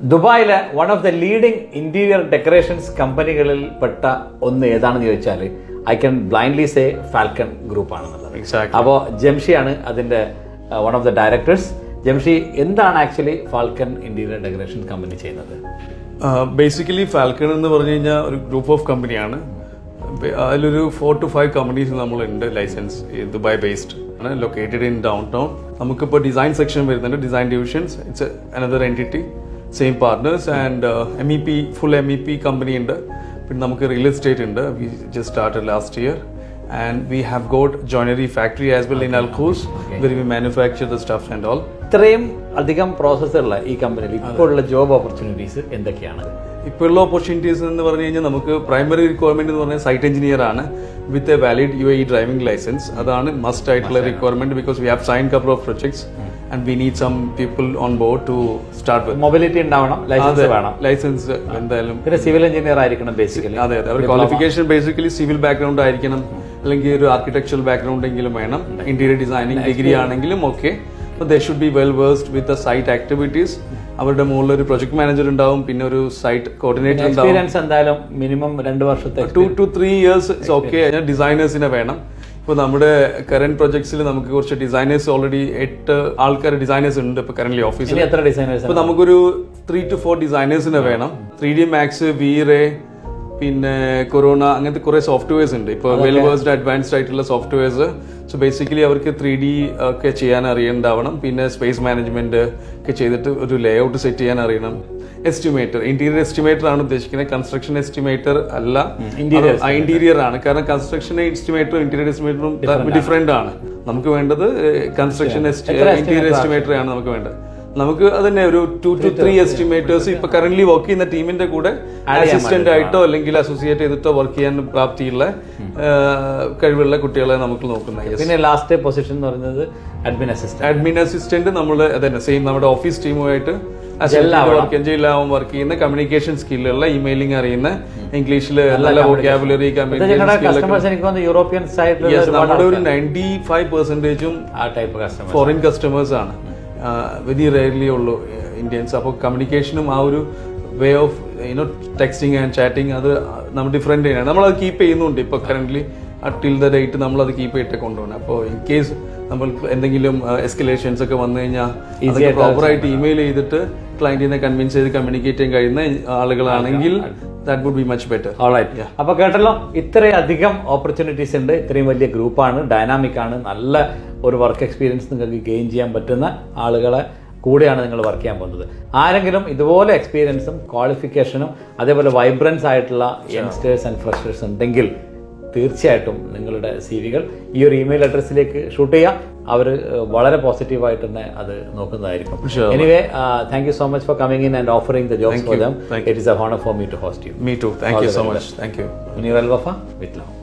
ദുബായിലെ one of the leading interior decorations കമ്പനികളിൽ പെട്ട ഒന്ന് ഏതാണെന്ന് ചോദിച്ചാൽ I can blindly say Falcon group ആണെന്നുള്ളത്. അപ്പോൾ ജംഷിയാണ് അതിന്റെ one of the directors Jamshi എന്താണ് actually Falcon interior decoration company ചെയ്യുന്നത്? ബേസിക്കലി ഫാൽക്കൺ എന്ന് പറഞ്ഞു കഴിഞ്ഞാൽ ഒരു ഗ്രൂപ്പ് ഓഫ് കമ്പനിയാണ് അതിലൊരു ഫോർ ടു ഫൈവ് കമ്പനീസ് നമ്മളുണ്ട് ലൈസൻസ് ദുബായ് ബേസ്ഡ് ആണ് ലൊക്കേറ്റഡ് ഇൻ ഡൗൺ ടൗൺ നമുക്കിപ്പോൾ ഡിസൈൻ സെക്ഷൻ വരുന്നുണ്ട് design divisions it's another entity same partners and M E P full M E P company ഉണ്ട്. പിന്നെ നമുക്ക് real estate ഉണ്ട്. We just start last year and we have got joinery factory as well in Al Quoz very we manufacture the stuff and all ഇത്രയും അധികം പ്രോസസ്സുള്ള ഈ കമ്പനിയിൽ ഇപ്പോഴുള്ള job opportunities എന്തൊക്കെയാണ്? ഇപ്പോഴുള്ള ഓപ്പർച്യൂണിറ്റീസ് എന്ന് പറഞ്ഞു കഴിഞ്ഞാൽ നമുക്ക് പ്രൈമറി റിക്വയർമെന്റ് എന്ന് പറഞ്ഞാൽ സൈറ്റ് എഞ്ചിനീയർ ആണ്. With a valid U A driving licence അതാണ് മസ്റ്റ് ആയിട്ടുള്ള requirement because we have sign couple of projects and we need some people on board to start with mobility ഉണ്ടാവണം licence വേണം. Licence എന്തായാലും പിന്നെ civil engineer ആയിരിക്കണം basically അതെ അതെ. അവർ ക്വാളിഫിക്കേഷൻ ബേസിക്കലി സിവിൽ ബാക്ക്ഗ്രൗണ്ട് ആയിരിക്കണം. അല്ലെങ്കിൽ ഒരു ആർക്കിടെക്ചറൽ ബാക്ക്ഗ്രൗണ്ട് എങ്കിലും വേണം. ഇന്റീരിയർ ഡിസൈനിങ് ഡിഗ്രി ആണെങ്കിലും okay they should be well versed with site activities അവരുടെ മുകളിൽ ഒരു പ്രൊജക്ട് മാനേജർ ഉണ്ടാവും. പിന്നെ ഒരു സൈറ്റ് കോർഡിനേറ്റർ ഉണ്ടാവും. എക്സ്പീരിയൻസ് എന്തായാലും മിനിമം രണ്ട് വർഷത്തെ two two three years okay ഡിസൈനേഴ്സിനെ വേണം. ഇപ്പോൾ നമ്മുടെ കറന്റ് പ്രൊജക്ട്സിൽ നമുക്ക് കുറച്ച് ഡിസൈനേഴ്സ് ഓൾറെഡി എട്ട് ആൾക്കാർ ഡിസൈനേഴ്സ് ഉണ്ട് ഇപ്പോൾ കറന്റ് ഓഫീസിൽ എത്ര ഡിസൈനേഴ്സ് ഇപ്പോൾ നമുക്കൊരു ത്രീ ടു ഫോർ ഡിസൈനേഴ്സിനെ വേണം. ത്രീ ഡി മാക്സ് വീറേ പിന്നെ കൊറോണ അങ്ങനത്തെ കുറെ സോഫ്റ്റ്വെയർസ് ഉണ്ട്. ഇപ്പോൾ വെൽ വേഴ്സ്ഡ് അഡ്വാൻസ്ഡ് ആയിട്ടുള്ള സോഫ്റ്റ്വെയർസ് സോ ബേസിക്കലി അവർക്ക് ത്രീ ഡി ഒക്കെ ചെയ്യാൻ അറിയണ്ടാവണം. പിന്നെ സ്പേസ് മാനേജ്മെന്റ് ഒക്കെ ചെയ്തിട്ട് ഒരു ലേ ഔട്ട് സെറ്റ് ചെയ്യാൻ അറിയണം. എസ്റ്റിമേറ്റർ ഇന്റീരിയർ എസ്റ്റിമേറ്റർ ആണ് ഉദ്ദേശിക്കുന്നത്. കൺസ്ട്രക്ഷൻ എസ്റ്റിമേറ്റർ അല്ല. ഇന്റീരിയർ ആണ്. കാരണം കൺസ്ട്രക്ഷൻ എസ്റ്റിമേറ്ററും ഇന്റീരിയർ എസ്റ്റിമേറ്ററും ഡിഫറെന്റ് ആണ്. നമുക്ക് വേണ്ടത് കൺസ്ട്രക്ഷൻ ഇന്റീരിയർ എസ്റ്റിമേറ്റർ ആണ് നമുക്ക് വേണ്ടത്. നമുക്ക് അതന്നെ ഒരു ടു ടു ത്രീ എസ്റ്റിമേറ്റേഴ്സ് ഇപ്പൊ കറന്റ് വർക്ക് ചെയ്യുന്ന ടീമിന്റെ കൂടെ അസിസ്റ്റന്റ് ആയിട്ടോ അല്ലെങ്കിൽ അസോസിയേറ്റ് ചെയ്തിട്ടോ വർക്ക് ചെയ്യാൻ പ്രാപ്തിയുള്ള കഴിവുള്ള കുട്ടികളെ നമുക്ക് നോക്കുന്നത്. പിന്നെ ലാസ്റ്റ് പൊസിഷൻ എന്ന് പറയുന്നത് അഡ്മിൻ അസിസ്റ്റന്റ് അഡ്മിൻ അസിസ്റ്റന്റ് നമ്മൾ അതന്നെ സെയിം നമ്മുടെ ഓഫീസ് ടീമുമായിട്ട് വർക്ക് എല്ലാവും വർക്ക് ചെയ്യുന്ന കമ്മ്യൂണിക്കേഷൻ സ്കില്ലുള്ള ഇമെയിലിംഗ് അറിയുന്ന ഇംഗ്ലീഷിൽ നല്ല വൊക്കാബുലറി യൂറോപ്യൻ സൈഡ് നമ്മുടെ ഒരു നയന്റി ഫൈവ് പെർസെന്റേജും ഫോറിൻ കസ്റ്റമേഴ്സ് ആണ്. വെരി റെയർലി ഉള്ളൂ ഇന്ത്യൻസ് അപ്പോൾ കമ്മ്യൂണിക്കേഷനും ആ ഒരു way of you know texting and chatting അത് നമ്മൾ ഡിഫറെന്റ് ചെയ്യണം നമ്മളത് കീപ്പ് ചെയ്യുന്നുണ്ട്. ഇപ്പോൾ കറന്റ്ലി ടിൽ ദ ഡേറ്റ് നമ്മളത് കീപ്പ് ചെയ്തിട്ട് കൊണ്ടുപോകണം അപ്പോൾ ഇൻ കേസ് നമ്മൾ എന്തെങ്കിലും എസ്കലേഷൻസ് ഒക്കെ വന്നു കഴിഞ്ഞാൽ പ്രോപ്പറായിട്ട് ഇമെയിൽ ചെയ്തിട്ട് ക്ലയന്റിനെ കൺവിൻസ് ചെയ്ത് കമ്മ്യൂണിക്കേറ്റ് ചെയ്യാൻ കഴിയുന്ന ആളുകളാണെങ്കിൽ that would be much better alright അപ്പോൾ കേട്ടല്ലോ ഇത്രയധികം ഓപ്പർച്യൂണിറ്റീസ് ഉണ്ട്. ഇത്രയും വലിയ ഗ്രൂപ്പാണ് ഡൈനാമിക് ആണ്. നല്ല ഒരു വർക്ക് എക്സ്പീരിയൻസ് നിങ്ങൾക്ക് ഗെയിൻ ചെയ്യാൻ പറ്റുന്ന ആളുകളെ കൂടെയാണ് നിങ്ങൾ വർക്ക് ചെയ്യാൻ പോകുന്നത്. ആരെങ്കിലും ഇതുപോലെ എക്സ്പീരിയൻസും ക്വാളിഫിക്കേഷനും അതേപോലെ വൈബ്രൻസ് ആയിട്ടുള്ള യങ്സ്റ്റേഴ്സ് ആൻഡ് ഫ്രഷേഴ്സ് ഉണ്ടെങ്കിൽ തീർച്ചയായിട്ടും നിങ്ങളുടെ സി വികൾ ഈ ഒരു ഇമെയിൽ അഡ്രസ്സിലേക്ക് ഷൂട്ട് ചെയ്യാം. അവർ വളരെ പോസിറ്റീവായിട്ട് തന്നെ അത് നോക്കുന്നതായിരിക്കും. Anyway thank you so much for coming in and offering the job for. Them it is a honour for me to host you me too thank you so much thank you Munir Al Wafa with love